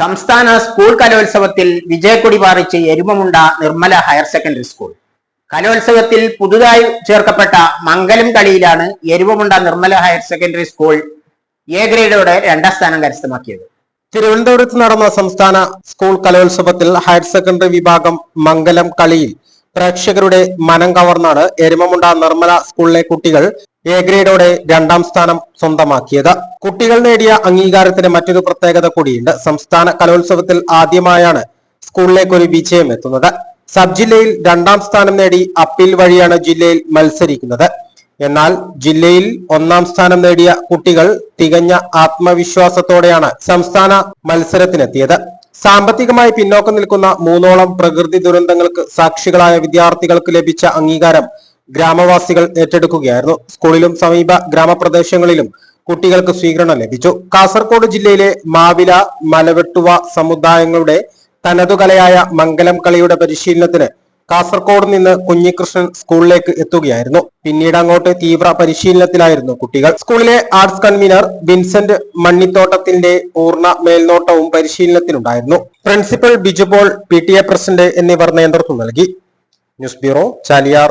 സംസ്ഥാന സ്കൂൾ കലോത്സവത്തിൽ വിജയക്കൊടി പാറിച്ച് Erumamunda Nirmala higher secondary school. കലോത്സവത്തിൽ പുതുതായി ചേർക്കപ്പെട്ട മംഗലം കളിയിലാണ് Erumamunda Nirmala higher secondary school A ഗ്രേഡോടെ രണ്ടാം സ്ഥാനം കരസ്ഥമാക്കിയത്. തിരുവനന്തപുരത്ത് നടന്ന സംസ്ഥാന സ്കൂൾ കലോത്സവത്തിൽ ഹയർ സെക്കൻഡറി വിഭാഗം മംഗലം കളിയിൽ പ്രേക്ഷകരുടെ മനം കവർന്നാണ് എരുമമുണ്ട നിർമ്മല സ്കൂളിലെ കുട്ടികൾ എ ഗ്രേഡോടെ രണ്ടാം സ്ഥാനം സ്വന്തമാക്കിയത്. കുട്ടികൾ നേടിയ അംഗീകാരത്തിന് മറ്റൊരു പ്രത്യേകത കൂടിയുണ്ട്. സംസ്ഥാന കലോത്സവത്തിൽ ആദ്യമായാണ് സ്കൂളിലേക്ക് ഒരു വിജയം എത്തുന്നത്. സബ് ജില്ലയിൽ രണ്ടാം സ്ഥാനം നേടി അപ്പീൽ വഴിയാണ് ജില്ലയിൽ മത്സരിക്കുന്നത്. എന്നാൽ ജില്ലയിൽ ഒന്നാം സ്ഥാനം നേടിയ കുട്ടികൾ തികഞ്ഞ ആത്മവിശ്വാസത്തോടെയാണ് സംസ്ഥാന മത്സരത്തിനെത്തിയത്. സാമ്പത്തികമായി പിന്നോക്കം നിൽക്കുന്ന മൂന്നോളം പ്രകൃതി ദുരന്തങ്ങൾക്ക് സാക്ഷികളായ വിദ്യാർത്ഥികൾക്ക് ലഭിച്ച അംഗീകാരം ഗ്രാമവാസികൾ ഏറ്റെടുക്കുകയായിരുന്നു. സ്കൂളിലും സമീപ ഗ്രാമപ്രദേശങ്ങളിലും കുട്ടികൾക്ക് സ്വീകരണം ലഭിച്ചു. കാസർഗോഡ് ജില്ലയിലെ മാവില മലവെട്ടുവ സമുദായങ്ങളുടെ തനതു കലയായ മംഗലം കളിയുടെ പരിശീലനത്തിന് കാസർഗോഡ് നിന്ന് കുഞ്ഞികൃഷ്ണൻ സ്കൂളിലേക്ക് എത്തുകയായിരുന്നു. പിന്നീട് അങ്ങോട്ട് തീവ്ര പരിശീലനത്തിലായിരുന്നു കുട്ടികൾ. സ്കൂളിലെ ആർട്സ് കൺവീനർ വിൻസെന്റ് മണ്ണിത്തോട്ടത്തിന്റെ പൂർണ മേൽനോട്ടവും പരിശീലനത്തിനുണ്ടായിരുന്നു principal Biju Paul P T A president എന്നിവർ നേതൃത്വം നൽകി. News bureau Chaliyar.